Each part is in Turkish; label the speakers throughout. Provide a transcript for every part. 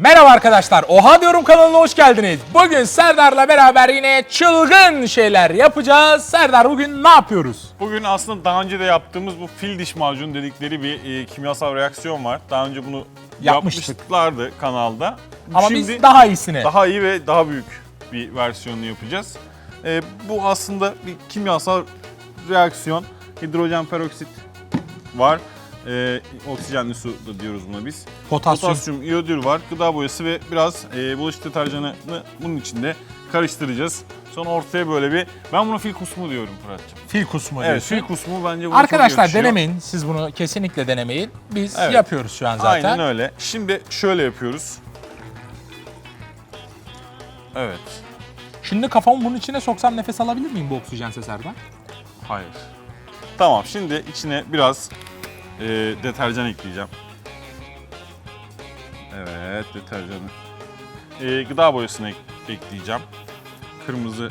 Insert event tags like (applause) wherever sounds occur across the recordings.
Speaker 1: Merhaba arkadaşlar, Oha Diyorum kanalına hoş geldiniz. Bugün Serdar'la beraber yine çılgın şeyler yapacağız. Serdar bugün ne yapıyoruz?
Speaker 2: Bugün aslında daha önce de yaptığımız bu fil diş macunu dedikleri bir e, kimyasal reaksiyon var. Daha önce bunu
Speaker 1: Yapmıştık.
Speaker 2: yapmışlardı kanalda.
Speaker 1: Ama
Speaker 2: Şimdi
Speaker 1: biz daha iyisini.
Speaker 2: daha iyi ve daha büyük bir versiyonunu yapacağız. E, bu aslında bir kimyasal reaksiyon. Hidrojen peroksit var. E, oksijenli su da diyoruz buna biz.
Speaker 1: Potasyum.
Speaker 2: Potasyum iyodür var, gıda boyası ve biraz e, bulaşık deterjanını bunun içinde karıştıracağız. Sonra ortaya böyle bir, ben buna fil kusmu diyorum Fırat'cığım.
Speaker 1: Fil kusmu
Speaker 2: Evet,
Speaker 1: diyorsun.
Speaker 2: fil kusmu bence buna çok
Speaker 1: Arkadaşlar
Speaker 2: yakışıyor.
Speaker 1: denemeyin. Siz bunu kesinlikle denemeyin. Biz
Speaker 2: Evet.
Speaker 1: yapıyoruz şu an zaten.
Speaker 2: Aynen öyle. Şimdi şöyle yapıyoruz. Evet.
Speaker 1: Şimdi kafamı bunun içine soksam nefes alabilir miyim bu oksijense Serdar?
Speaker 2: Hayır. Tamam şimdi içine biraz e, deterjan ekleyeceğim. Evet deterjanı. E, gıda boyasını ek- ekleyeceğim. Kırmızı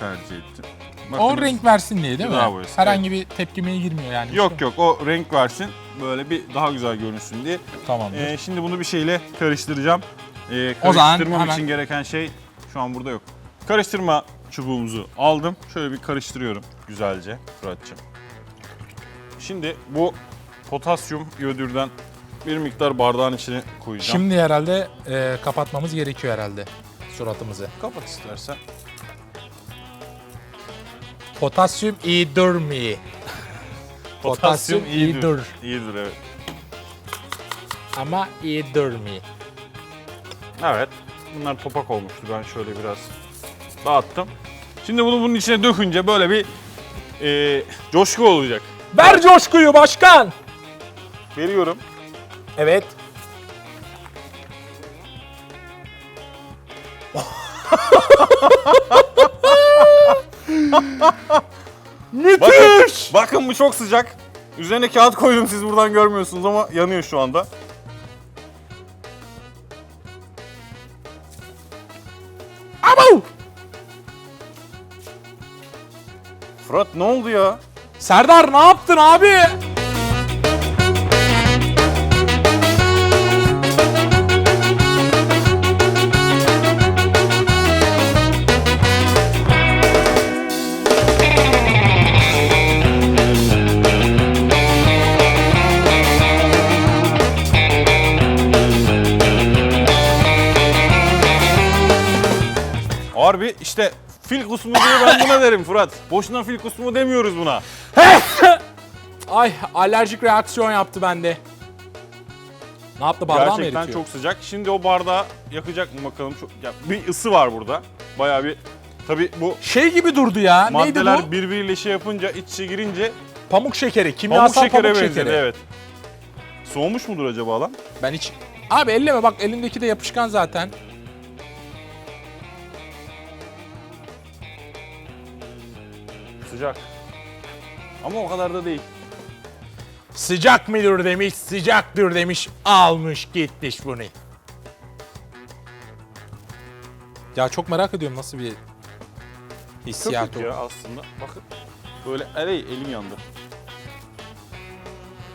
Speaker 2: tercih ettim.
Speaker 1: O
Speaker 2: Bakınız.
Speaker 1: renk versin diye değil mi?
Speaker 2: Gıda boyası,
Speaker 1: Herhangi bir tepkimeye girmiyor yani.
Speaker 2: Yok yok o renk versin. Böyle bir daha güzel görünsün diye.
Speaker 1: Tamamdır.
Speaker 2: E, şimdi bunu bir şeyle karıştıracağım. E,
Speaker 1: O zaman
Speaker 2: karıştırmam
Speaker 1: hemen-
Speaker 2: için gereken şey şu an burada yok. Karıştırma çubuğumuzu aldım. Şöyle bir karıştırıyorum güzelce Fırat'cığım. Şimdi bu potasyum iyodürden bir miktar bardağın içine koyacağım.
Speaker 1: Şimdi herhalde e, kapatmamız gerekiyor herhalde suratımızı.
Speaker 2: kapat istersen.
Speaker 1: Potasyum iyidir mi? (laughs) Potasyum iyidir.
Speaker 2: İyidir evet.
Speaker 1: Ama iyidir mi?
Speaker 2: Evet. Bunlar topak olmuştu. Ben şöyle biraz dağıttım. Şimdi bunu bunun içine dökünce böyle bir e, coşku olacak.
Speaker 1: Ver coşkuyu başkan.
Speaker 2: Veriyorum.
Speaker 1: Evet. (laughs)
Speaker 2: Bakın, bakın bu çok sıcak. Üzerine kağıt koydum siz buradan görmüyorsunuz ama yanıyor şu anda.
Speaker 1: Abu!
Speaker 2: Fırat ne oldu ya?
Speaker 1: Serdar ne yaptın abi?
Speaker 2: Harbi işte fil kusmu diye ben buna derim Fırat. Boşuna fil kusmu demiyoruz buna. (laughs)
Speaker 1: Ay alerjik reaksiyon yaptı bende. Ne yaptı bardağı mı
Speaker 2: Gerçekten
Speaker 1: eritiyor?
Speaker 2: çok sıcak. Şimdi o bardağı yakacak mı bakalım. Çok, ya bir ısı var burada. Bayağı bir Tabii bu
Speaker 1: Şey gibi durdu ya. Neydi
Speaker 2: maddeler
Speaker 1: bu?
Speaker 2: birbiriyle şey yapınca iç içe girince
Speaker 1: Pamuk şekeri.
Speaker 2: pamuk
Speaker 1: Kimyasal
Speaker 2: şekere
Speaker 1: pamuk
Speaker 2: benzedi
Speaker 1: şekeri.
Speaker 2: evet. Soğumuş mudur acaba lan?
Speaker 1: Ben hiç... Abi elleme bak elindeki de yapışkan zaten.
Speaker 2: Sıcak. Ama o kadar da değil.
Speaker 1: Sıcak mıdır demiş, sıcaktır demiş. Almış gitmiş bunu. Ya çok merak ediyorum nasıl bir hissiyat
Speaker 2: Köpük
Speaker 1: o.
Speaker 2: ya aslında. Bakın. Böyle ey elim yandı.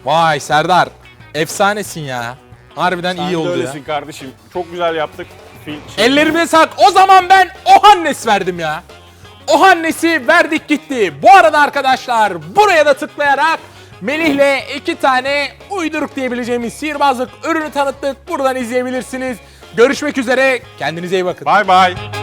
Speaker 1: Vay Serdar. Efsanesin ya. Harbiden
Speaker 2: Sen
Speaker 1: iyi
Speaker 2: de
Speaker 1: oldu ya.
Speaker 2: öylesin kardeşim. Çok güzel yaptık. Fil, şey-
Speaker 1: Ellerime sağlık. O zaman ben Ohannes verdim ya. Ohannes'i verdik gitti. Bu arada arkadaşlar buraya da tıklayarak Melih'le iki tane uyduruk diyebileceğimiz sihirbazlık ürünü tanıttık. Buradan izleyebilirsiniz. Görüşmek üzere. Kendinize iyi bakın.
Speaker 2: Bye bye.